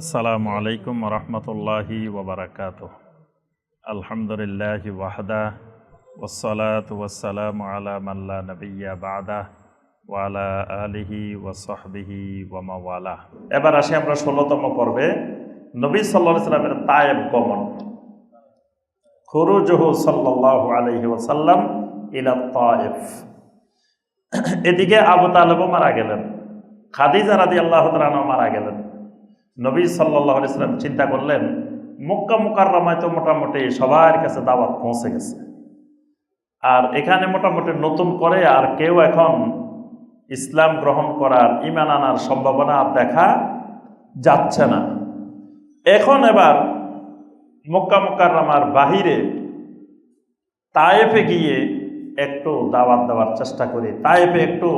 আসসালামু আলাইকুম রহমতুল্লাহি ওবরাকাত আলহামদুলিল্লাহ ওয়াহদা ওসলাত ওয়াসালাম আলা মাল্লা নবিয়া বাদা ওয়ালা আলিহি ওয়াসহবিহি ওয়ামাওয়ালা এবার আসি আমরা ষোলোতম পর্বে। নবী সাল্লাহ সাল্লামের তায়েব গমন। খুরুজহু সাল্লাহ আলহি ওসাল্লাম ইলা তায়েফ। এদিকে আবু তালেবও মারা গেলেন। খাদিজা রাদি আল্লাহ তালানও মারা গেলেন। নবী সাল্লাহ ইসলাম চিন্তা করলেন, মক্কা মুকাররমায় তো মোটামুটি সবার কাছে দাওয়াত পৌঁছে গেছে। আর এখানে মোটামুটি নতুন করে আর কেউ এখন ইসলাম গ্রহণ করার ইমান আনার সম্ভাবনা আর দেখা যাচ্ছে না। এখন এবার মক্কা মুকাররমার বাহিরে তায়েফে গিয়ে একটু দাওয়াত দেওয়ার চেষ্টা করি, তায়েফে একটু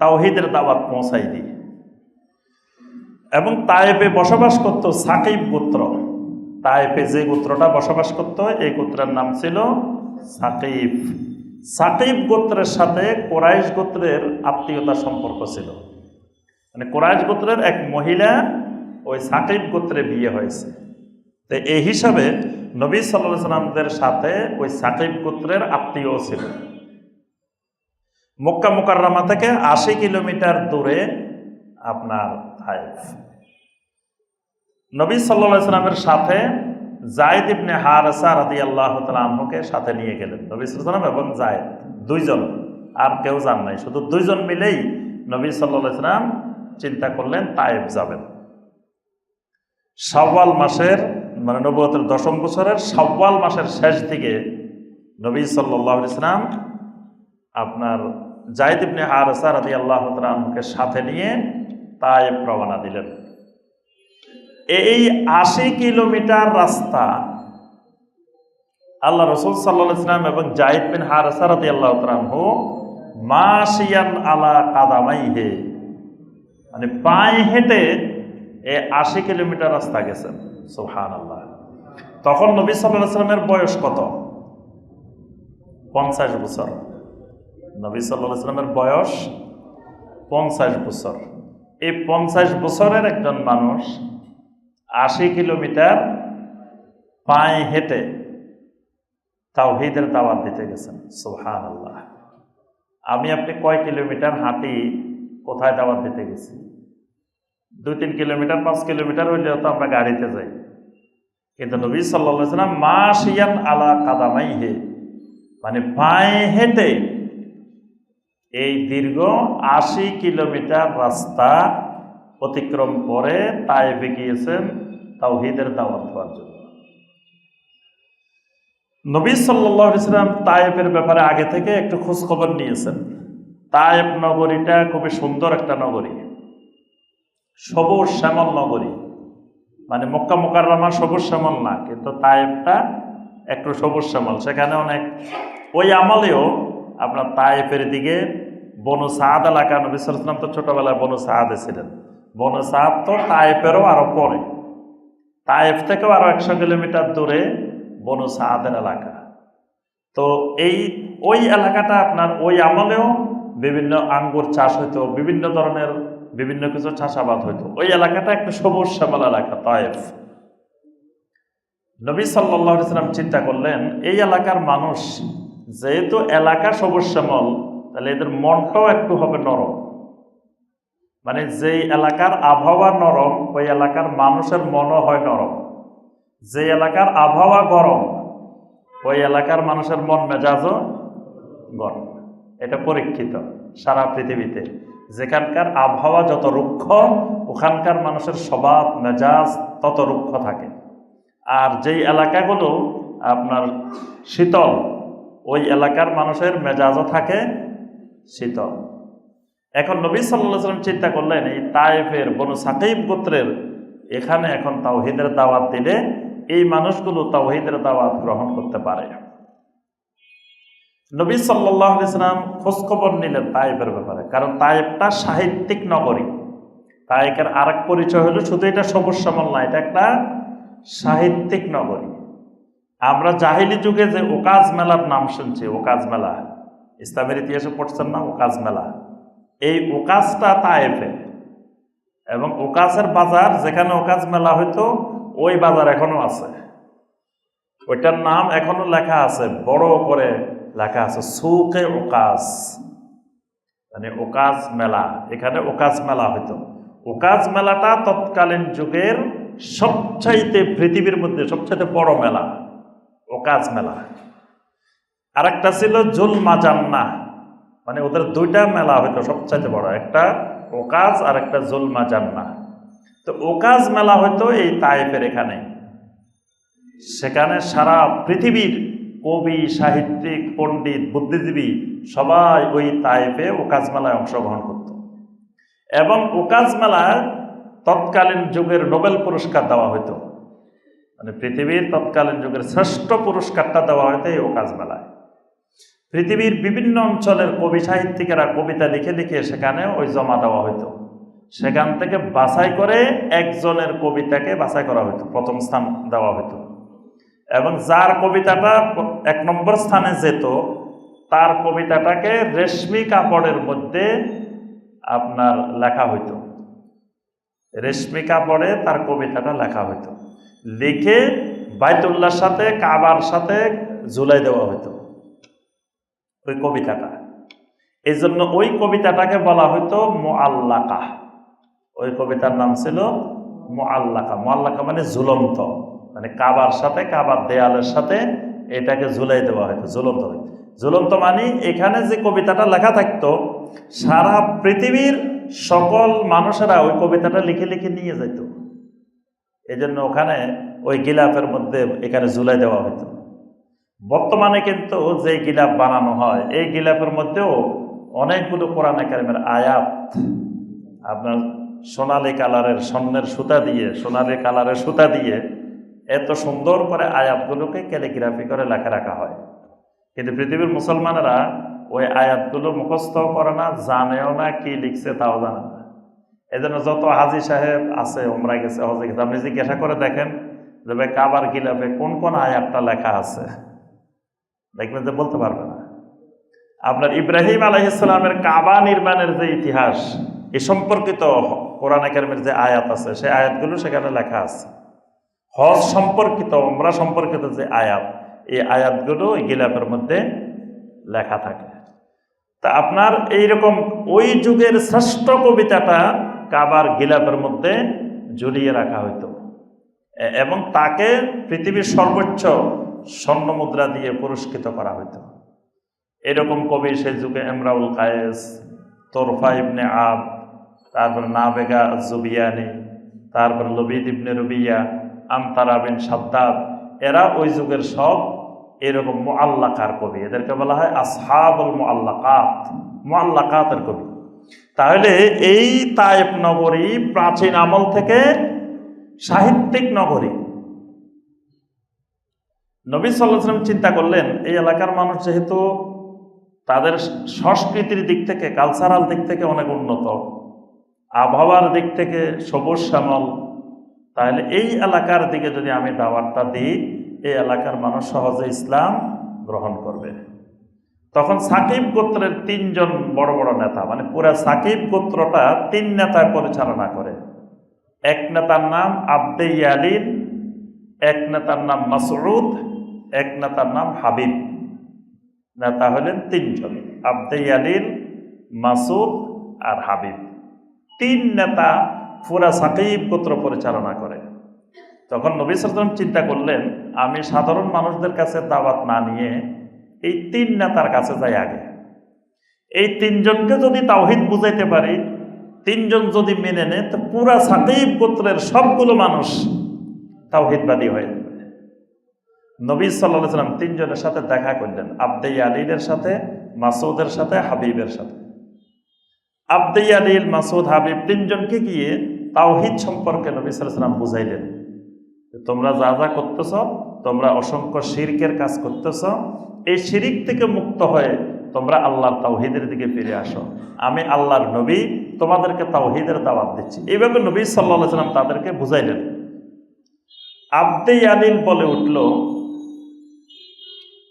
তাওহিদের দাওয়াত পৌঁছাই দিই। এবং তায়েফে বসবাস করত সাকিব গোত্র। তায়েফে যে গোত্রটা বসবাস করত, এই গোত্রের নাম ছিল সাকিব। সাকিব গোত্রের সাথে কোরাইশ গোত্রের আত্মীয়তা সম্পর্ক ছিল। মানে কোরাইশ গোত্রের এক মহিলা ওই সাকিব গোত্রে বিয়ে হয়েছে। তো এই হিসাবে নবী সাল্লাহ সাল্লামদের সাথে ওই সাকিব গোত্রের আত্মীয় ছিল। মক্কা মোকাররামা থেকে আশি কিলোমিটার দূরে আপনার তাইফ নবী সাল্লা সাল্লামের সাথে জায়দ ইবনে হারসা রাদি আল্লাহ তালকে সাথে নিয়ে গেলেন। নবী সাল্লাম এবং জায়দ দুইজন, আর কেউ যান নাই। শুধু দুইজন মিলেই নবী সাল্লা সাল্লাম চিন্তা করলেন তায়েব যাবেন। সাব্বাল মাসের মানে নবতের দশম বছরের সাব্বাল মাসের শেষ দিকে নবী সাল্লাহ ইসলাম আপনার জায়দ ইবনে হারসা রাদি আল্লাহ তালকে সাথে নিয়ে তায়েব রওনা দিলেন। এই আশি কিলোমিটার রাস্তা আল্লাহ রসুল সাল্লাহ ইসলাম এবং জাহিদ বিন হারসারদি আল্লাহ হো মাসিয়ান আলা কাদামাই হে মানে পায়ে হেঁটে এ আশি কিলোমিটার রাস্তা গেছেন। সোহান আল্লাহ তখন নবী সাল্লাহ বয়স কত? পঞ্চাশ বছর। নবী সাল্লাহ সাল্লামের বয়স পঞ্চাশ বছর। এই পঞ্চাশ বছরের একজন মানুষ আশি কিলোমিটার পায়ে হেঁটে তাওহিদের দাওয়াত দিতে গেছেন। সোহান আল্লাহ আমি আপনি কয় কিলোমিটার হাঁটি, কোথায় দাওয়াত দিতে গেছি? দুই তিন কিলোমিটার, পাঁচ কিলোমিটার হইলেও তো আমরা গাড়িতে যাই। কিন্তু নবী সাল্লা সাল্লাম মা শিয়ান আলা কাদামাই হে মানে পায়ে হেঁটে এই দীর্ঘ আশি কিলোমিটার রাস্তা অতিক্রম করে তাইফে গিয়েছেন তাওহিদের দাওয়াত দেওয়ার জন্য। নবী সাল্লাহ ইসলাম তায়েফের ব্যাপারে আগে থেকে একটু খোঁজখবর নিয়েছেন। তায়েব নগরীটা খুবই সুন্দর একটা নগরী। সবুজ শ্যামল নগরী। মানে মক্কা মোকাররমা সবুজ শ্যামল না, কিন্তু তায়েবটা একটু সবুজ শ্যামল। সেখানে অনেক ওই আমলেও আপনার তায়েফের দিকে বনু সাদ এলাকা নবী তো ছোটবেলায় বনু সাহাদে ছিলেন। বনু সাদ তো তায়েফেরও আরও পরে। তায়েফ থেকেও আরও একশো কিলোমিটার দূরে বনু সাহাদের এলাকা। তো এই, ওই এলাকাটা আপনার ওই আমলেও বিভিন্ন আঙ্গুর চাষ হইতো, বিভিন্ন ধরনের বিভিন্ন কিছু চাষাবাদ হইতো। ওই এলাকাটা একটু সবুজ শ্যামল এলাকা, তায়েফ। নবী সাল্লাহ ইসলাম চিন্তা করলেন, এই এলাকার মানুষ যেহেতু এলাকা সবুজ শ্যামল তাহলে এদের মনটাও একটু হবে নরম। মানে যেই এলাকার আবহাওয়া নরম, ওই এলাকার মানুষের মনও হয় নরম। যে এলাকার আবহাওয়া গরম, ওই এলাকার মানুষের মন মেজাজও গরম। এটা পরীক্ষিত সারা পৃথিবীতে। যেখানকার আবহাওয়া যত রুক্ষ, ওখানকার মানুষের স্বভাব, মেজাজ তত রুক্ষ থাকে। আর যেই এলাকাগুলো আপনার শীতল, ওই এলাকার মানুষের মেজাজও থাকে শীতল এখন নবী সাল্লাহ সাল্লাম চিন্তা করলেন, এই তায়েফের, বনু সাকিব গোত্রের, এখানে এখন তাওহিদের দাওয়াত দিলে এই মানুষগুলো তাওহিদের দাওয়াত গ্রহণ করতে পারে। নবী সাল্লাহ ইসলাম খোঁজখবর নিলেন তায়েফের ব্যাপারে, কারণ তায়েফটা সাহিত্যিক নগরী। তায়েকের আর এক পরিচয় হলো শুধু এটা সবুজ শ্যামল না, এটা একটা সাহিত্যিক নগরী। আমরা জাহিলি যুগে যে ওকাজ মেলার নাম শুনছি, ওকাজ মেলা। ইসলামের ইতিহাসে পড়ছেন না, ওকাজ মেলা। এই ওকাজটা তায়েফে। এবং ওকাজের বাজার, যেখানে ওকাজ মেলা হইতো, ওই বাজার এখনও আছে। ওইটার নাম এখনও লেখা আছে, বড় করে লেখা আছে, সুকে ওকাজ। মানে ওকাজ মেলা, এখানে ওকাজ মেলা হইতো। ওকাজ মেলাটা তৎকালীন যুগের সবচাইতে, পৃথিবীর মধ্যে সবচাইতে বড় মেলা, ওকাজ মেলা। আরেকটা ছিল জুল মাজান্না মানে ওদের দুইটা মেলা হইতো সবচাইতে বড়, একটা ওকাজ আর একটা জুল মাজান্না তো ওকাজ মেলা হইতো এই তাইফের এখানে। সেখানে সারা পৃথিবীর কবি, সাহিত্যিক, পণ্ডিত, বুদ্ধিজীবী সবাই ওই তাইফে ওকাজ মেলায় অংশগ্রহণ করত। এবং ওকাজ মেলায় তৎকালীন যুগের নোবেল পুরস্কার দেওয়া হতো মানে পৃথিবীর তৎকালীন যুগের শ্রেষ্ঠ পুরস্কারটা দেওয়া হতো এই ওকাজ মেলায়। পৃথিবীর বিভিন্ন অঞ্চলের কবি সাহিত্যিকেরা কবিতা লিখে লিখে সেখানে ওই জমা দেওয়া হতো সেখান থেকে বাছাই করে একজনের কবিতাকে বাছাই করা হতো প্রথম স্থান দেওয়া হতো এবং যার কবিতাটা এক নম্বর স্থানে যেত, তার কবিতাটাকে রেশমি কাপড়ের মধ্যে আপনার লেখা হইতো। রেশমি কাপড়ে তার কবিতাটা লেখা হইতো। লিখে বাইতুল্লার সাথে, কাবার সাথে ঝুলাই দেওয়া হইতো। ওই কবিতাটা। এই জন্য ওই কবিতাটাকে বলা হইতো মোয়াল্লাকা ওই কবিতার নাম ছিল মোয়াল্লাকা মোয়াল্লাকা মানে ঝুলন্ত। মানে কাবার সাথে, কাবার দেয়ালের সাথে এটাকে ঝুলাই দেওয়া হয়তো ঝুলন্ত হইতো। ঝুলন্ত মানে এখানে যে কবিতাটা লেখা থাকতো, সারা পৃথিবীর সকল মানুষেরা ওই কবিতাটা লিখে লিখে নিয়ে যেত এই ওখানে ওই গিলাফের মধ্যে এখানে ঝুলাই দেওয়া হতো বর্তমানে কিন্তু যে গিলাপ বানানো হয়, এই গিলাপের মধ্যেও অনেকগুলো কোরআন একাডেমির আয়াত, আপনার সোনালি কালারের স্বর্ণের সুতা দিয়ে, সোনালি কালারের সুতা দিয়ে এত সুন্দর করে আয়াতগুলোকে ক্যালিগ্রাফি করে লেখা রাখা হয়। কিন্তু পৃথিবীর মুসলমানেরা ওই আয়াতগুলো মুখস্থ করে না, জানেও না কি লিখছে তাও জানে না। এজন্য যত হাজি সাহেব আছে ওমরা গেছে, হজে গেছে, আপনি জিজ্ঞাসা করে দেখেন যে ভাই কাবার গিলাফে কোন কোন আয়াতটা লেখা আছে? দেখবেন যে বলতে পারবে না। আপনার ইব্রাহিম আলহিসামের কাবা নির্মাণের যে ইতিহাস, এ সম্পর্কিত কোরআন একাডেমির যে আয়াত আছে, সেই আয়াতগুলো সেখানে লেখা আছে। হজ সম্পর্কিত ওমরা সম্পর্কিত যে আয়াত, এই আয়াতগুলো ওই গিলাফের মধ্যে লেখা থাকে। তা আপনার এইরকম ওই যুগের শ্রেষ্ঠ কবিতাটা কাবার গিলাপের মধ্যে ঝুলিয়ে রাখা হইতো। এ- এবং তাকে পৃথিবীর সর্বোচ্চ স্বর্ণ মুদ্রা দিয়ে পুরস্কৃত করা হইতো। এরকম কবি সেই যুগে এমরাউল কায়েস, তোরফা ইবনে আব, তারপরে নাবেগা জুবিয়ানি, তারপরে লবিদ ইবনে রুবিয়া আন্তারা বিন সাদ্দাদ, এরা ওই যুগের সব এরকম মোয়াল্লাকার কবি। এদেরকে বলা হয় আসহাবুল মোয়াল্লাকাত মোয়াল্লাকাতের কবি। তাহলে এই তায়েব নগরী প্রাচীন আমল থেকে সাহিত্যিক নগরী নবী সাল্লাম চিন্তা করলেন, এই এলাকার মানুষ যেহেতু তাদের সংস্কৃতির দিক থেকে কালচারাল দিক থেকে অনেক উন্নত, আবহাওয়ার দিক থেকে সবুজ শ্যামল, তাহলে এই এলাকার দিকে যদি আমি দাওয়াতটা দিই, এই এলাকার মানুষ সহজে ইসলাম গ্রহণ করবে। তখন সাকিব গোত্রের তিনজন বড় বড় নেতা মানে পুরা সাকিব গোত্রটা তিন নেতায় পরিচালনা করে। এক নেতার নাম আব্দে ইয়ালিন, এক নেতার নাম মাসরুদ এক নেতার নাম হাবিব। নেতা হলেন তিনজন, আব্দে ইয়ালিন, মাসুদ আর হাবিব। তিন নেতা পুরা সাকিব গোত্র পরিচালনা করে। তখন নবী সাল্লাম চিন্তা করলেন, আমি সাধারণ মানুষদের কাছে দাওয়াত না নিয়ে এই তিন নেতার কাছে যাই আগে। এই তিনজনকে যদি তাওহিদ বুঝাইতে পারি, তিনজন যদি মেনে নেয়, তো পুরা সাকিব গোত্রের সবগুলো মানুষ তাওহিদবাদী হয়ে নবী সাল্লাহ সাল্লাম তিনজনের সাথে দেখা করলেন, আব্দে আলীদের সাথে মাসুদের সাথে, হাবিবের সাথে। আব্দে আলীল মাসুদ হাবিব তিনজনকে গিয়ে তাওহিদ সম্পর্কে নবী সাল্লাহ সাল্লাম বুঝাইলেন তোমরা যা যা করতেছ, তোমরা অসংখ্য শিরকের কাজ করতেছ, এই শিরিক থেকে মুক্ত হয়ে তোমরা আল্লাহর তাওহিদের দিকে ফিরে আসো। আমি আল্লাহর নবী, তোমাদেরকে তাওহিদের দাওয়াত দিচ্ছি। এইভাবে নবী সাল্লাহ সাল্লাম তাদেরকে বুঝাইলেন। আব্দে আলিল বলে উঠল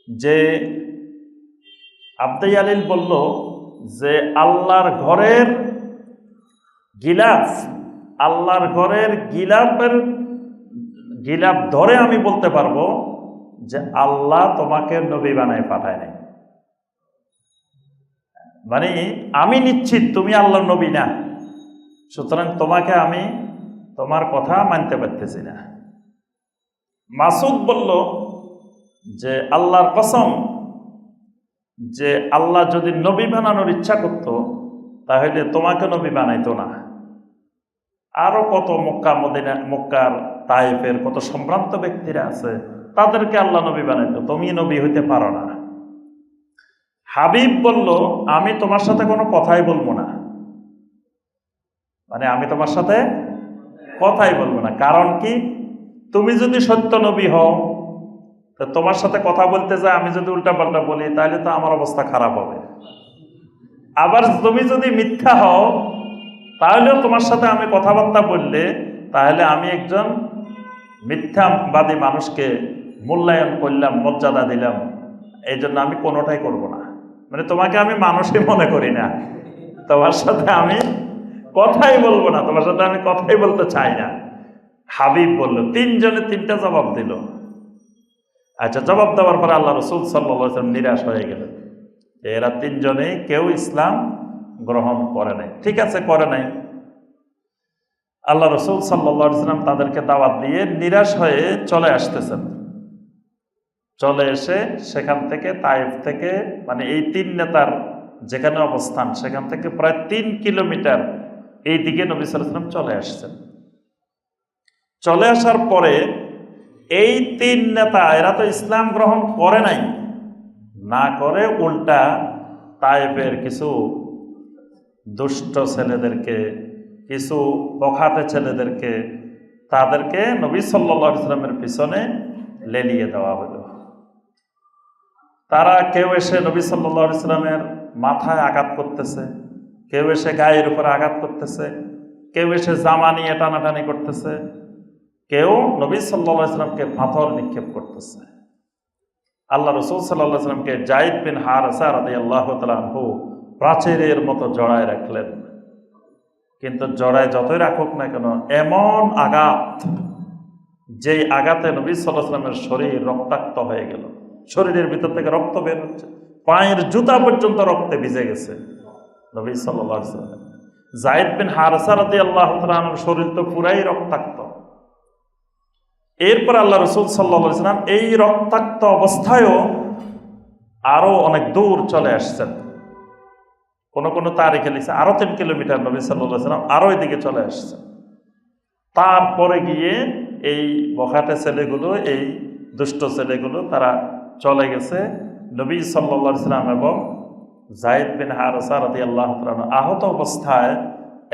যে আব্দে আলিল বলল যে আল্লাহর ঘরের গিলাফ, আল্লাহর ঘরের গিলাপের গিলাপ ধরে আমি বলতে পারব যে আল্লাহ তোমাকে নবী বানায় পাঠায় নাই। মানে আমি নিশ্চিত তুমি আল্লাহর নবী না, সুতরাং তোমাকে আমি তোমার কথা মানতে পারতেছি না। মাসুদ বলল যে আল্লাহর কসম, যে আল্লাহ যদি নবী বানানোর ইচ্ছা করত, তাহলে তোমাকে নবী বানাইতো না। আরও কত মক্কা, মদিনা, মক্কার তাইফের কত সম্ভ্রান্ত ব্যক্তিরা আছে, তাদেরকে আল্লাহ নবী বানাইতো, তুমি নবী হইতে পারো না। হাবিব বলল, আমি তোমার সাথে কোনো কথাই বলব না। মানে আমি তোমার সাথে কথাই বলব না। কারণ কি? তুমি যদি সত্য নবী হও তো তোমার সাথে কথা বলতে যায় আমি যদি উল্টাপাল্টা বলি, তাহলে তো আমার অবস্থা খারাপ হবে। আবার তুমি যদি মিথ্যা হও, তাহলেও তোমার সাথে আমি কথাবার্তা বললে, তাহলে আমি একজন মিথ্যাবাদী মানুষকে মূল্যায়ন করলাম, মর্যাদা দিলাম। এই জন্য আমি কোনোটাই করব না। মানে তোমাকে আমি মানুষই মনে করি না। তোমার সাথে আমি কথাই বলব না। তোমার সাথে আমি কথাই বলতে চাই না। হাবিব বলল, তিনজনে তিনটা জবাব দিল। আচ্ছা জবাব দেওয়ার পরে আল্লাহ রসুল সাল্লাম নিরাশ হয়ে গেলেন। এরা তিনজনেই কেউ ইসলাম গ্রহণ করে নাই। ঠিক আছে, করে নাই। আল্লাহ রসুল সাল্লাম তাদেরকে দাওয়াত দিয়ে নিরাশ হয়ে চলে আসতেছেন। চলে এসে সেখান থেকে তাইফ থেকে মানে এই তিন নেতার যেখানে অবস্থান, সেখান থেকে প্রায় তিন কিলোমিটার এই দিকে নবী সাল্লাম চলে আসছেন। চলে আসার পরে এই তিন নেতা, এরা তো ইসলাম গ্রহণ করে নাই। না করে, উল্টা তাইফের কিছু দুষ্ট ছেলেদেরকে, কিছু বখাতে ছেলেদেরকে তাদেরকে নবী সাল্লা ইসলামের পিছনে লেলিয়ে দেওয়া হলো। তারা কেউ এসে নবী সাল্লা ইসলামের মাথায় আঘাত করতেছে, কেউ এসে গায়ের উপরে আঘাত করতেছে, কেউ এসে জামা নিয়ে টানাটানি করতেছে কেউ নবী সাল্লা ইসলামকে পাথর নিক্ষেপ করতেছে। আল্লাহ রসুল সাল্লাহ সাল্লামকে জাইদ বিন হার আসারদি আল্লাহ তালহু প্রাচীরের মতো জড়ায় রাখলেন। কিন্তু জড়ায় যতই রাখুক না কেন, এমন আঘাত যেই আঘাতে নবী সাল্লাহামের শরীর রক্তাক্ত হয়ে গেল। শরীরের ভিতর থেকে রক্ত বের হচ্ছে। পায়ের জুতা পর্যন্ত রক্তে ভিজে গেছে নবী সাল্লাম। জাইদ বিন হারসারদি আল্লাহ তালুর শরীর তো পুরাই রক্তাক্ত। এরপর আল্লাহ রসুল সাল্লাম এই রক্তাক্ত অবস্থায়ও আরও অনেক দূর চলে আসছেন। কোন কোনো তারিখে লিখছে, আরও তিন কিলোমিটার নবী সাল্লাম আরও এদিকে চলে আসছেন। তারপরে গিয়ে এই বখাটে ছেলেগুলো, এই দুষ্ট ছেলেগুলো তারা চলে গেছে নবী সাল্লা সাল্লাম এবং জাহিদ বিন হারসা রাদি আল্লাহ আহত অবস্থায়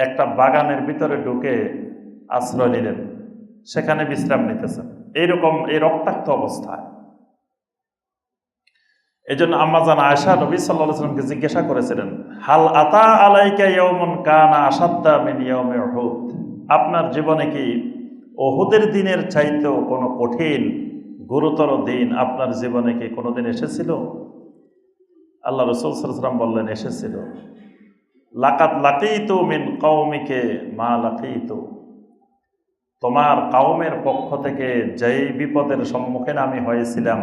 একটা বাগানের ভিতরে ঢুকে আশ্রয় নিলেন। সেখানে বিশ্রাম নিতেছেন এইরকম এই রক্তাক্ত অবস্থায়। এই জন্য আম্মাজান আয়সা নবী সাল্লাহ সাল্লামকে জিজ্ঞাসা করেছিলেন, হাল আতা আলাইকা ইয়মন কানা আসাদ্দা মিন ইয়মে ওহুদ আপনার জীবনে কি ওহুদের দিনের চাইতেও কোনো কঠিন, গুরুতর দিন আপনার জীবনে কি কোনোদিন এসেছিল? আল্লাহ রসুল সাল্লাম বললেন, এসেছিল। লাকাত লাকিত মিন কৌমিকে মা লাকিত। তোমার কাউমের পক্ষ থেকে যেই বিপদের সম্মুখীন আমি হয়েছিলাম,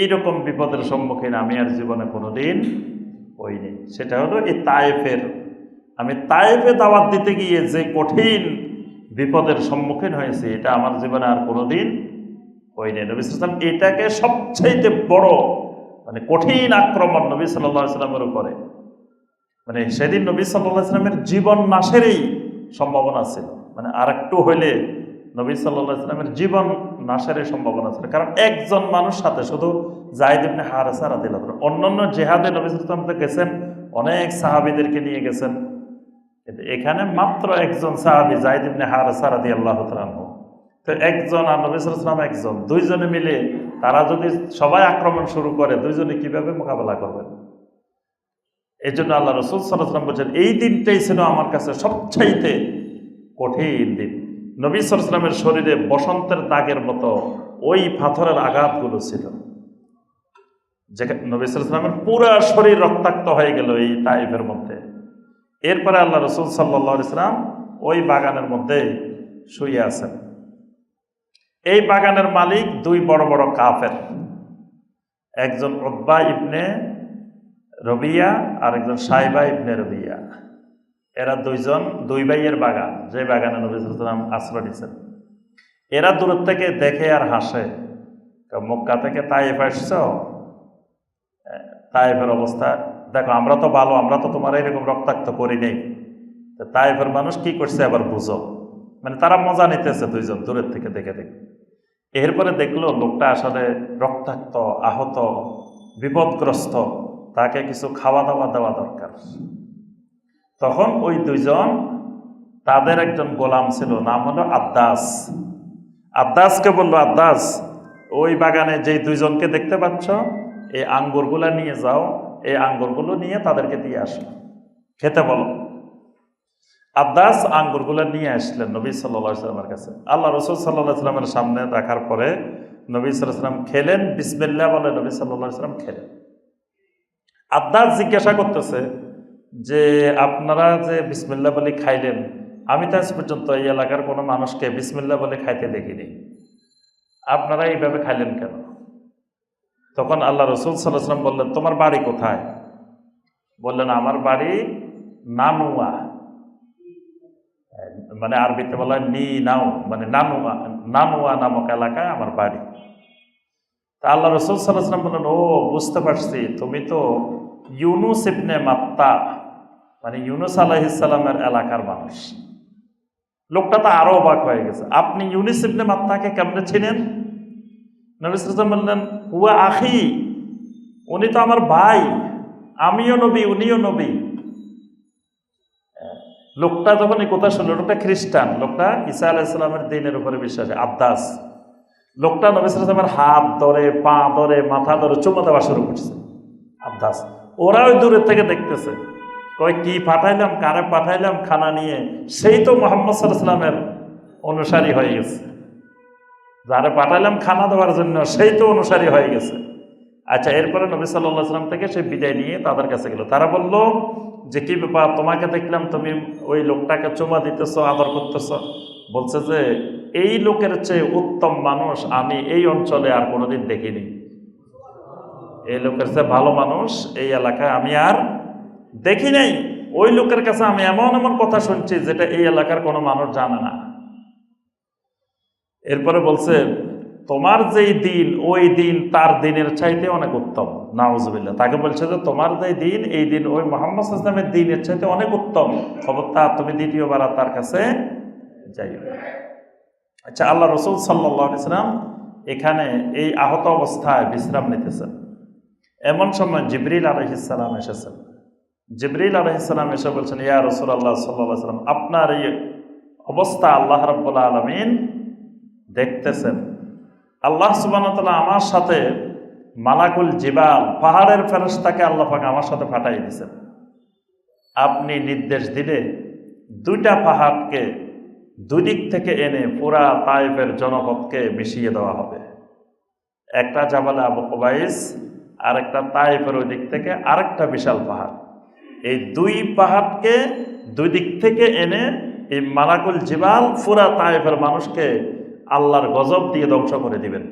এইরকম বিপদের সম্মুখীন আমি আর জীবনে কোনোদিন হইনি। সেটা হলো এই তায়েফের। আমি তায়েফে দাওয়াত দিতে গিয়ে যে কঠিন বিপদের সম্মুখীন হয়েছি, এটা আমার জীবনে আর কোনোদিন হয়নি নবী সাল্লাম এটাকে সবচাইতে বড় মানে কঠিন আক্রমণ নবী সাল্লাহ সাল্লামের উপরে। মানে সেদিন নবী সাল্লাহ সাল্লামের জীবন নাশেরই সম্ভাবনা ছিল। মানে আর একটু হইলে নবী সাল্লাহ ইসলামের জীবন নাশের সম্ভাবনা ছিল কারণ একজন মানুষ সাথে শুধু জাহিদ ইবনে হারেসা রাদিল্লাহ অন্যান্য জেহাদে নবী তো গেছেন, অনেক সাহাবিদেরকে নিয়ে গেছেন। কিন্তু এখানে মাত্র একজন সাহাবি জাহিদ ইবনে হারেসা রাদি আল্লাহ তো একজন আর নবী ইসলাম একজন। দুইজনে মিলে তারা যদি সবাই আক্রমণ শুরু করে, দুইজনে কীভাবে মোকাবেলা করবেন এই জন্য আল্লাহ রসুল সাল্লাম বলছেন, এই দিনটাই ছিল আমার কাছে সবচাইতে কঠিন দিন। নবী সালামের শরীরে বসন্তের দাগের মতো ওই পাথরের আঘাতগুলো ছিল। যেখানে নবী সালামের পুরা শরীর রক্তাক্ত হয়ে গেল এই তাইফের মধ্যে। এরপরে আল্লাহ রসুল সাল্লা ইসলাম ওই বাগানের মধ্যে শুয়ে আছেন। এই বাগানের মালিক দুই বড় বড় কাফের। একজন উদ্বা ইবনে রবিয়া আর একজন সাইবা ইবনে রবিয়া। এরা দুইজন, দুই ভাইয়ের বাগান, যে বাগানে নবী সালাম আশ্রয় নিছেন এরা দূর থেকে দেখে আর হাসে। মক্কা থেকে তাইফ আসছ তাইফের অবস্থা, দেখো আমরা তো ভালো, আমরা তো তোমার এরকম রক্তাক্ত করি নেই। তাইফের মানুষ কি করছে আবার বুঝো? মানে তারা মজা নিতেছে দুইজন দূরের থেকে দেখে দেখে। এরপরে দেখল লোকটা আসলে রক্তাক্ত, আহত, বিপদগ্রস্ত, তাকে কিছু খাওয়া দাওয়া দেওয়া দরকার। তখন ওই দুইজন তাদের একজন গোলাম ছিল, নাম হলো আব্দাস আব্দাসকে বলল আব্দাস ওই বাগানে যে দুইজনকে দেখতে পাচ্ছ, এই আঙ্গুরগুলা নিয়ে যাও, এই আঙ্গুরগুলো নিয়ে তাদেরকে দিয়ে আসো। খেতে বলো। আব্দাস আঙ্গুরগুলো নিয়ে আসলেন নবী সাল্লা সাল্লামের কাছে। আল্লাহ রসুল সাল্লাহ সাল্লামের সামনে রাখার পরে নবী সাল্লাহ সাল্লাম খেলেন বিসমিল্লা বলে নবী সাল্লাহ সাল্লাম খেলেন। আব্দাস জিজ্ঞাসা করতেছে যে আপনারা যে বিসমিল্লা বলে খাইলেন, আমি তো আজ পর্যন্ত এই এলাকার কোনো মানুষকে বিসমিল্লা বলে খাইতে দেখিনি। আপনারা এইভাবে খাইলেন কেন? তখন আল্লাহ রসুল সাল্লাহাম বললেন, তোমার বাড়ি কোথায়? বললেন, আমার বাড়ি নানুয়া। মানে আরবিতে বলা নি নাও মানে নানুয়া নানুয়া নামক এলাকায় আমার বাড়ি। তা আল্লাহ রসুল সাল্লাহাম বললেন, ও, বুঝতে পারছি। তুমি তো ইউনুস ইবনে মাত্তা মানে ইউনুস আলাহিসাল্লামের এলাকার মানুষ। লোকটা তো আরও অবাক হয়ে গেছে। আপনি ইউনুস ইবনে মাত্তাকে কেমনে ছিলেন নবী সাল্লাম বললেন, হুয়া আখি, উনি তো আমার ভাই, আমিও নবী, উনিও নবী। লোকটা যখন এই কথা শুনলো, লোকটা খ্রিস্টান, লোকটা ঈসা আলাইসালামের দিনের উপরে বিশ্বাস আব্দাস লোকটা নবী সালামের হাত ধরে, পা ধরে, মাথা ধরে চুমা দেওয়া শুরু করছে আব্দাস ওরা ওই দূরের থেকে দেখতেছে। কয়, কি পাঠাইলাম? কারে পাঠাইলাম? খানা নিয়ে? সেই তো মোহাম্মদ সাল্লামের অনুসারী হয়ে গেছে। যারে পাঠাইলাম খানা দেওয়ার জন্য, সেই তো অনুসারী হয়ে গেছে। আচ্ছা এরপরে নবী সাল্লাহ সাল্লাম থেকে সে বিদায় নিয়ে তাদের কাছে গেল। তারা বলল, যে কি ব্যাপার? তোমাকে দেখলাম তুমি ওই লোকটাকে চুমা দিতেছ, আদর করতেছ। বলছে যে, এই লোকের চেয়ে উত্তম মানুষ আমি এই অঞ্চলে আর কোনোদিন দেখিনি। এই লোকের চেয়ে ভালো মানুষ এই এলাকায় আমি আর দেখি নাই। ওই লোকের কাছে আমি এমন এমন কথা শুনছি যেটা এই এলাকার কোনো মানুষ জানে না। এরপরে বলছে, তোমার যেই দিন, ওই দিন তার দিনের চাইতে অনেক উত্তম। নাউজবিল্লা তাকে বলছে যে, তোমার যে দিন, এই দিন ওই মোহাম্মদ ইসলামের দিনের চাইতে অনেক উত্তম। খবরটা তুমি দ্বিতীয়বার তার কাছে যাইও আচ্ছা আল্লাহ রসুল সাল্লাহ ইসলাম এখানে এই আহত অবস্থায় বিশ্রাম নিতেছেন। এমন সময় জিবরিল আলহিসাল্লাম এসেছেন। জিবরিল আলহিসাল্লাম এসে বলছেন, ইয়া রসুল আল্লাহ সাল্লাহ সাল্লাম, আপনার এই অবস্থা আল্লাহ রব্বুল্লা আলমিন দেখতেছেন। আল্লাহ সুবানতলা আমার সাথে মালাকুল জিবাল, পাহাড়ের ফেরস্তাকে আল্লাহ আমার সাথে ফাটাই দিয়েছেন। আপনি নির্দেশ দিলে দুইটা পাহাড়কে দুই দিক থেকে এনে পুরা তাইফের জনপদকে মিশিয়ে দেওয়া হবে। একটা জাবালে আবু কবাইস আর একটা তাইফের ওই দিক থেকে আরেকটা বিশাল পাহাড়। এই দুই পাহাড়কে দুই দিক থেকে এনে এই মালাকুল জিবাল ফুরা তাইফের মানুষকে আল্লাহর গজব দিয়ে ধ্বংস করে দিবেন।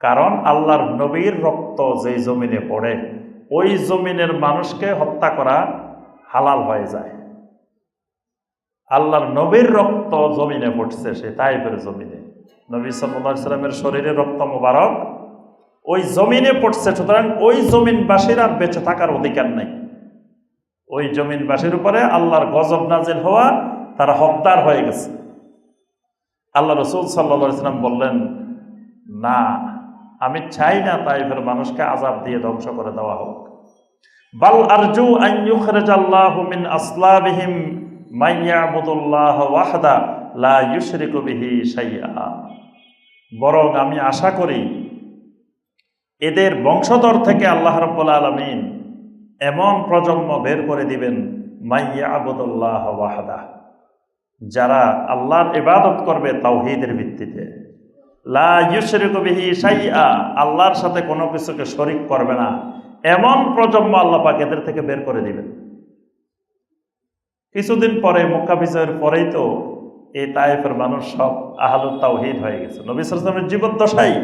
কারণ আল্লাহর নবীর রক্ত যেই জমিনে পড়ে, ওই জমিনের মানুষকে হত্যা করা হালাল হয়ে যায়। আল্লাহর নবীর রক্ত জমিনে পড়ছে সে তাইফের জমিনে। নবী সাল্লামের শরীরে রক্ত মোবারক ওই জমিনে পড়ছে, সুতরাং ওই জমিনবাসীর আর বেঁচে থাকার অধিকার নেই। ওই জমিনবাসীর উপরে আল্লাহর গজব নাজিল হওয়া তারা হকদার হয়ে গেছে। আল্লাহ রসুল সাল্লা ইসলাম বললেন, না, আমি চাই না তাইফের মানুষকে আজাব দিয়ে ধ্বংস করে দেওয়া হোক। বাল আরজু মিন আসলাবিহিম লা বরং আমি আশা করি এদের বংশধর থেকে আল্লাহ রাব্বুল আলামিন এমন প্রজন্ম বের করে দিবেন মাইয়া আবুদুল্লাহ ওয়াহাদা যারা আল্লাহর ইবাদত করবে তাওহিদের ভিত্তিতে। লা ইউশরিকু বিহি শাইআ, আল্লাহর সাথে কোনো কিছুকে শরিক করবে না। এমন প্রজন্ম আল্লাহ পাক এদের থেকে বের করে দিবেন। কিছুদিন পরে মক্কা বিজয়ের পরেই তো এই তায়েফের মানুষ সব আহালুত তাওহিদ হয়ে গেছে। নবী সালামের জীবদ্দশাই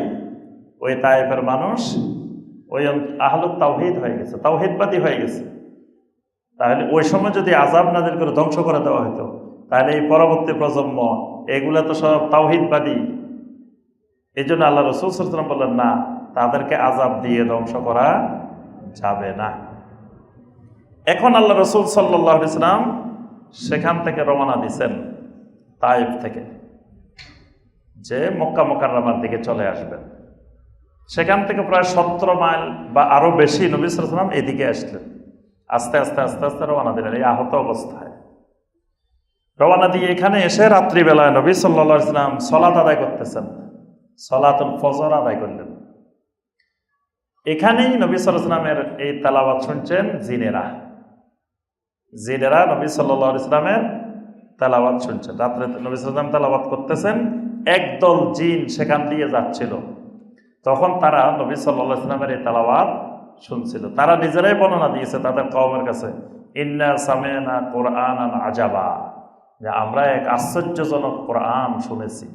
ওই তায়েফের মানুষ, ওই আহলুত তাওহিদ হয়ে গেছে, তাওহিদবাদী হয়ে গেছে। তাহলে ওই সময় যদি আজাব নাদের করে ধ্বংস করে দেওয়া হতো তাহলে এই পরবর্তী প্রজন্ম, এগুলা তো সব তাওহিদবাদী। এই জন্য আল্লাহ রসুল সাল্লাম বললেন, না, তাদেরকে আজাব দিয়ে ধ্বংস করা যাবে না। এখন আল্লাহ রসুল সাল্লাহ ইসলাম সেখান থেকে রওনা দিছেন তাইফ থেকে। যে মক্কা মোকাররামার দিকে চলে আসবেন। সেখান থেকে প্রায় সতেরো মাইল বা আরও বেশি নবী সালাম এদিকে আসলেন। আস্তে আস্তে আস্তে আস্তে রওনা দিলেন। এই আহত অবস্থায়। রওনা দিয়ে এখানে এসে রাত্রিবেলায় নবী সাল্লা ইসলাম সলাত আদায় করতেছেন। সলাতুল ফজর আদায় করলেন। এখানেই নবী সাল্লামের এই তালাবাদ শুনছেন জিনেরা। জিনেরা নবী সাল্লা ইসলামের তালাবাদ শুনছেন। রাত্রে নবী সাল্লাম তালাবাদ করতেছেন, একদল জিন সেখান দিয়ে যাচ্ছিল। তখন তারা নবী সাল্লা ইসলামের এই তালাবাদ শুনছিল। তারা নিজেরাই বর্ণনা দিয়েছে তাদের কওমের কাছে, ইন্না সামেনা কোরআন আজাবা। যে আমরা এক আশ্চর্যজনক কোরআন শুনেছি।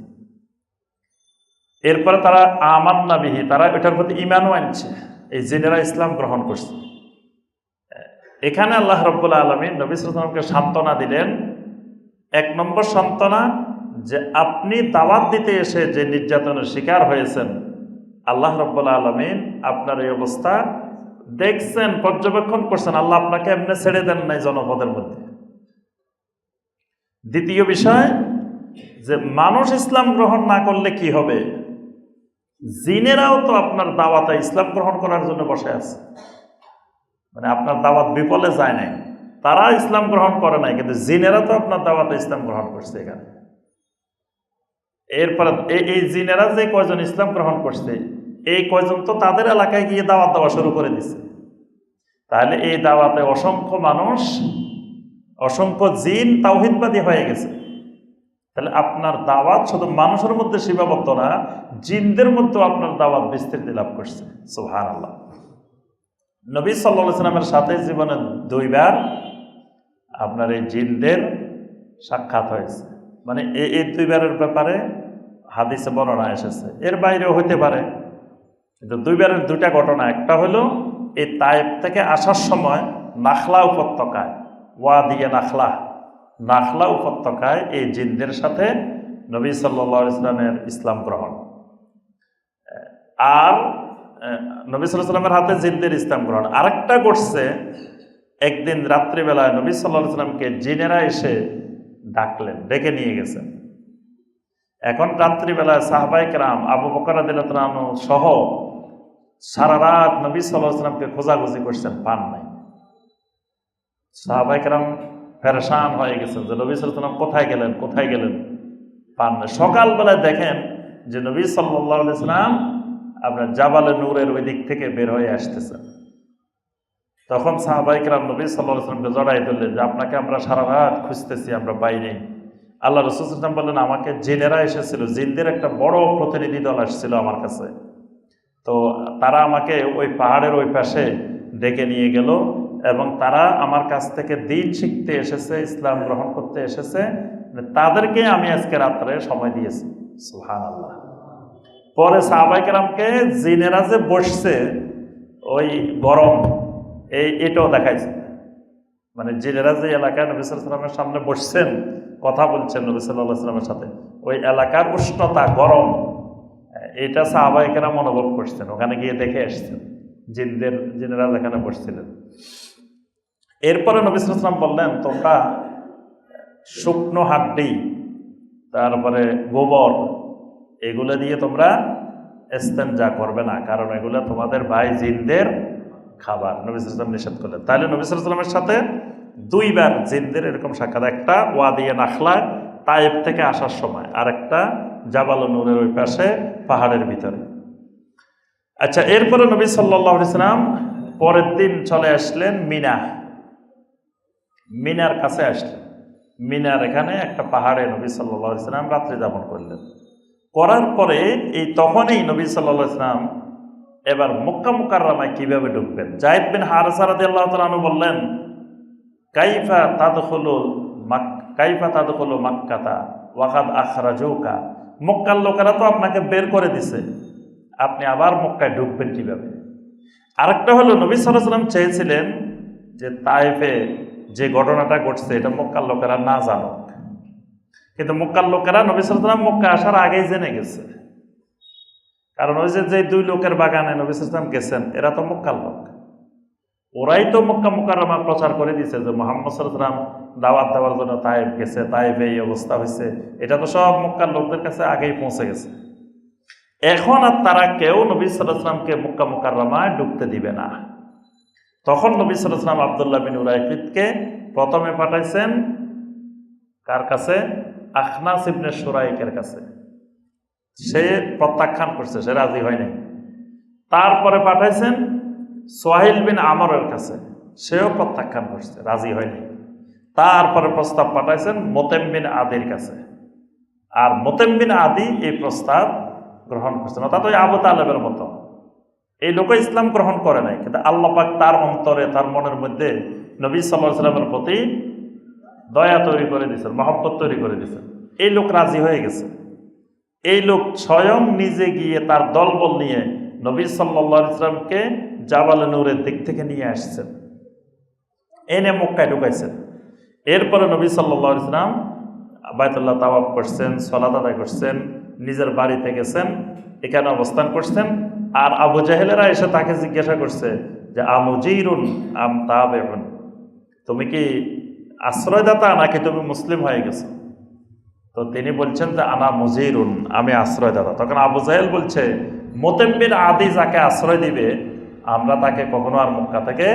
এরপরে তারা আমান্না বিহি, তারা এটার প্রতি ইমানও আনছে। এই জিনেরা ইসলাম গ্রহণ করছে। এখানে আল্লাহ রব্বুল্লা আলমী নবী সালামকে সান্ত্বনা দিলেন। এক নম্বর সান্ত্বনা, যে আপনি দাওয়াত দিতে এসে যে নির্যাতনের শিকার হয়েছেন আল্লাহ রব্বুল্লা আলমিন আপনার এই অবস্থা দেখছেন, পর্যবেক্ষণ করছেন। আল্লাহ আপনাকে এমনি ছেড়ে দেন নাই জনপদের মধ্যে। দ্বিতীয় বিষয় যে মানুষ ইসলাম গ্রহণ না করলে কি হবে? জিনেরাও তো আপনার দাওয়াতে ইসলাম গ্রহণ করার জন্য বসে আছে। মানে আপনার দাওয়াত বিপলে যায় নাই। তারা ইসলাম গ্রহণ করে নাই, কিন্তু জিনেরা তো আপনার দাওয়াতে ইসলাম গ্রহণ করছে এখানে। এরপরে এই জিনেরা যে কয়জন ইসলাম গ্রহণ করছে এই কয়জন তো তাদের এলাকায় গিয়ে দাওয়াত দেওয়া শুরু করে দিছে। তাহলে এই দাওয়াতে অসংখ্য মানুষ, অসংখ্য জিন তাওহিদবাদী হয়ে গেছে। তাহলে আপনার দাওয়াত শুধু মানুষের মধ্যে সীমাবদ্ধ না, জিনদের মধ্যেও আপনার দাওয়াত বিস্তৃতি লাভ করছে। সুহান আল্লাহ নবী সাল্লা সাল্লামের সাথে জীবনে দুইবার আপনার এই জিনদের সাক্ষাৎ হয়েছে। মানে এই দুইবারের ব্যাপারে হাদিসে বর্ণনা এসেছে। এর বাইরেও হইতে পারে। কিন্তু দুইবারের দুইটা ঘটনা, একটা হলো এই তাইপ থেকে আসার সময় নাখলা উপত্যকায়, ওয়া দিয়ে নাখলা নাখলা উপত্যকায় এই জিনদের সাথে নবী সাল্লা ইসলামের ইসলাম গ্রহণ। আর নবী সাল্লাহ সাল্লামের হাতে জিনদের ইসলাম গ্রহণ। আরেকটা ঘটছে, একদিন রাত্রিবেলায় নবী সাল্লাহ সাল্লামকে জিনেরা এসে ডাকলেন, ডেকে নিয়ে গেছেন। এখন রাত্রিবেলায় সাহবাইক রাম আবু বকরা দিলানো সহ সারা রাত নবী সাল্লাহ সাল্লামকে খোঁজাখুঁজি করছেন, পান নাই। সাহবাইক রাম ফেরসান হয়ে গেছেন যে, নবী সাল্লাম কোথায় গেলেন? কোথায় গেলেন? পান না সকালবেলায় দেখেন যে, নবী সাল্লাহ ইসলাম আপনার জাবালে নূরের ওই দিক থেকে বের হয়ে আসতেছেন। তখন সাহাবাই সাহাবাইকরাম নবী সাল্লাহ ইসলামকে জড়াই ধরলেন যে, আপনাকে আমরা সারা রাত খুঁজতেছি, আমরা পাইনি আল্লাহ রসুলাম বললেন, আমাকে জেনেরা এসেছিল, জিনদের একটা বড় প্রতিনিধি দল আসছিল আমার কাছে। তো তারা আমাকে ওই পাহাড়ের ওই পাশে ডেকে নিয়ে গেল এবং তারা আমার কাছ থেকে দিন শিখতে এসেছে, ইসলাম গ্রহণ করতে এসেছে। তাদেরকে আমি আজকে রাত্রে সময় দিয়েছি। সুহান আল্লাহ পরে সাহবাইকেরামকে জিনেরা যে বসছে, ওই গরম, এই এটাও দেখাইছে। মানে জিনেরা যে এলাকায় নবী সাল্লামের সামনে বসছেন, কথা বলছেন নবী সাল্লাহ সাল্লামের সাথে, ওই এলাকার উষ্ণতা গরম। এটা সাহবাইকেরাম অনুভব করছেন, ওখানে গিয়ে দেখে এসছেন, জিনদের, জিনেরা যেখানে বসছিলেন। এরপরে নবী সাল্লাম বললেন, তোমরা শুকনো হাড্ডি, তারপরে গোবর, এগুলো দিয়ে তোমরা এস্তেঞ্জা করবে না, কারণ এগুলো তোমাদের ভাই জিনদের খাবার। নবিসাম নিষেধ করলেন। তাহলে নবিসামের সাথে দুইবার জিনদের এরকম সাক্ষাৎ, একটা ওয়া দিয়ে নাখলা তাইব থেকে আসার সময় আর একটা জাবাল নূরের ওই পাশে, পাহাড়ের ভিতরে। আচ্ছা এরপরে নবী সাল্লাহ ইসলাম পরের দিন চলে আসলেন মিনা। মিনার কাছে আসলেন। মিনার এখানে একটা পাহাড়ে নবী সাল্লাহ ইসলাম রাত্রি যাপন করলেন। করার পরে এই তখনই নবী সাল্লাহ ইসলাম এবার মক্কা মুকাররামায় কীভাবে ঢুকবেন? জাহিদ বিন হার হারসারাদি আল্লাহ তালু বললেন, কাইফা তাদখুলু মাক, কাইফা তাদখুলু মাক্কাতা ওয়াকাদ আখরাজুকা? মক্কার লোকেরা তো আপনাকে বের করে দিছে। আপনি আবার মক্কায় ঢুকবেন কীভাবে? আরেকটা হলো, নবী সাল্লাম চেয়েছিলেন যে তাইফে যে ঘটনাটা ঘটছে, এটা মক্কার লোকেরা না জানুক। কিন্তু মক্কার লোকেরা নবী সাল্লাম মক্কা আসার আগেই জেনে গেছে। কারণ ওই যে দুই লোকের বাগানে নবী সাল্লাম গেছেন, এরা তো মক্কার লোক। ওরাই তো মক্কা মোকাররমা প্রচার করে দিছে যে মোহাম্মদ সাল্লাম দাওয়াত দেওয়ার জন্য তাইফ গেছে তাইফে এই অবস্থা হয়েছে এটা তো সব মক্কার লোকদের কাছে আগেই পৌঁছে গেছে। এখন আর তারা কেউ নবী সাল্লামকে মক্কা মোকাররমায় ঢুকতে দিবে না। তখন নবী সাল্লাম আবদুল্লাহ বিন উরাইফিদকে প্রথমে পাঠাইছেন কার কাছে? আখনাস ইবনে সুরাইকের কাছে। সে প্রত্যাখ্যান করছে, সে রাজি হয়নি তারপরে পাঠাইছেন সোহাইল বিন আমরের কাছে সেও প্রত্যাখ্যান করছে, রাজি হয়নি। তারপরে প্রস্তাব পাঠাইছেন মোতেম বিন আদির কাছে। আর মোতেম বিন আদি এই প্রস্তাব গ্রহণ করছেন, অর্থাৎ ওই আবু তালেবের মতো। এই লোক ইসলাম গ্রহণ করে নাই, কিন্তু আল্লাপাক তার অন্তরে, তার মনের মধ্যে নবী সাল্লাহ সাল্লামের প্রতি দয়া তৈরি করে দিয়েছেন, মহব্বত তৈরি করে দিয়েছেন। এই লোক রাজি হয়ে গেছে। এই লোক স্বয়ং নিজে গিয়ে তার দলবল নিয়ে নবী সাল্লা ইসলামকে জাবালে নূরের দিক থেকে নিয়ে আসছেন। এনে মক্কায় ঢুকাইছেন। এরপরে নবী সাল্লা ইসলাম বায়তুল্লাহ তাওয়াব করছেন, সলাত আদায় করছেন, নিজের বাড়িতে গেছেন, এখানে অবস্থান করছেন। আর আবু জাহেলেরা এসে তাকে জিজ্ঞাসা করছে যে, আমুজিরুন আম তাবেহুন তুমি কি আশ্রয়দাতা নাকি তুমি মুসলিম হয়ে গেছো? তো তিনি বলছেন যে, আনা মুজিরুন, আমি আশ্রয়দাতা। তখন আবু জাহেল বলছে মোতেম্বির আদি যাকে আশ্রয় দিবে, আমরা তাকে কখনো আর মক্কা থেকে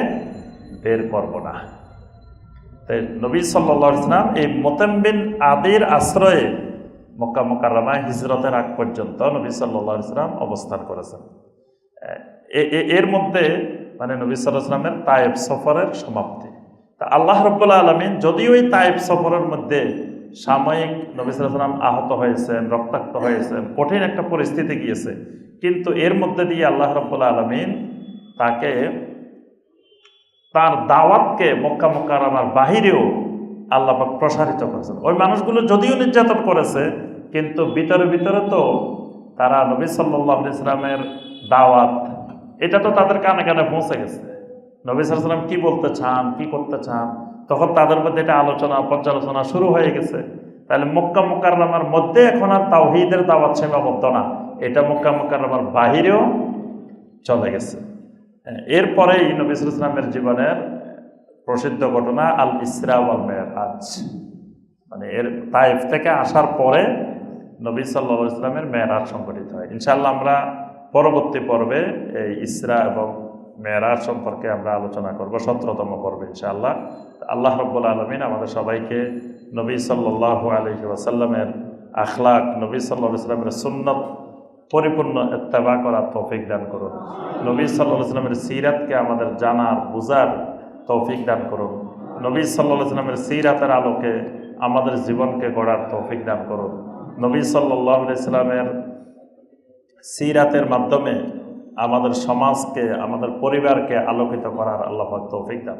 বের করব না। তাই নবী সাল্লা ইসলাম এই মোতেম্বিন আদির আশ্রয়ে মক্কা মোকাররমায় হিজরতের আগ পর্যন্ত নবী সাল্লা ইসলাম অবস্থান করেছেন। এর মধ্যে মানে নবী সাল্লাহ ইসলামের তায়েব সফরের সমাপ্তি। তা আল্লাহ রব্বুল্লাহ আলমিন যদিও এই তায়েব সফরের মধ্যে সাময়িক নবী সাল্লাম আহত হয়েছেন, রক্তাক্ত হয়েছেন, কঠিন একটা পরিস্থিতি গিয়েছে। কিন্তু এর মধ্যে দিয়ে আল্লাহ রব্বুল্লাহ আলমিন তাকে তার দাওয়াতকে মক্কা মক্কার আমার বাহিরেও আল্লাহ পাক প্রসারিত করেছেন। ওই মানুষগুলো যদিও নির্যাতন করেছে, কিন্তু ভিতরে ভিতরে তো তারা নবী সাল্লাহ ইসলামের দাওয়াত, এটা তো তাদের কানে কানে পৌঁছে গেছে। নবী সাল্লাম কি বলতে চান, কি করতে চান? তখন তাদের মধ্যে এটা আলোচনা, পর্যালোচনা শুরু হয়ে গেছে। তাহলে মক্কা মোকাররমার মধ্যে এখন আর তাওহিদের দাওয়াত সীমাবদ্ধ না। এটা মক্কা মোকাররমার বাহিরেও চলে গেছে। এরপরেই নবী ইসলামের জীবনের প্রসিদ্ধ ঘটনা আল ইসরা ওয়াল মেয়েরাজ মানে এর তাইফ থেকে আসার পরে নবী সাল্লা ইসলামের মেয়েরাজ সংগঠিত হয়। ইনশাল্লাহ আমরা পরবর্তী পর্বে এই ইসরা এবং মেয়েরাজ সম্পর্কে আমরা আলোচনা করব, সতেরোতম পর্বে ইনশাআল্লাহ। আল্লাহ রব্বুল আলমিন আমাদের সবাইকে নবী সাল্লাহ আলহি ওয়াসাল্লামের আখলাক, নবী সাল্লাহ ইসলামের সুন্নত পরিপূর্ণ এত্তেবা করার তৌফিক দান করুন। নবী সাল্লাহ ইসলামের সিরাতকে আমাদের জানার, বুঝার তৌফিক দান করুন। নবী সাল্লাহ ইসলামের সিরাতের আলোকে আমাদের জীবনকে গড়ার তৌফিক দান করুন। নবী সাল্লাহ ইসলামের সিরাতের মাধ্যমে আমাদের সমাজকে আমাদের পরিবারকে আলোকিত করার আল্লাহ তৌফিক দান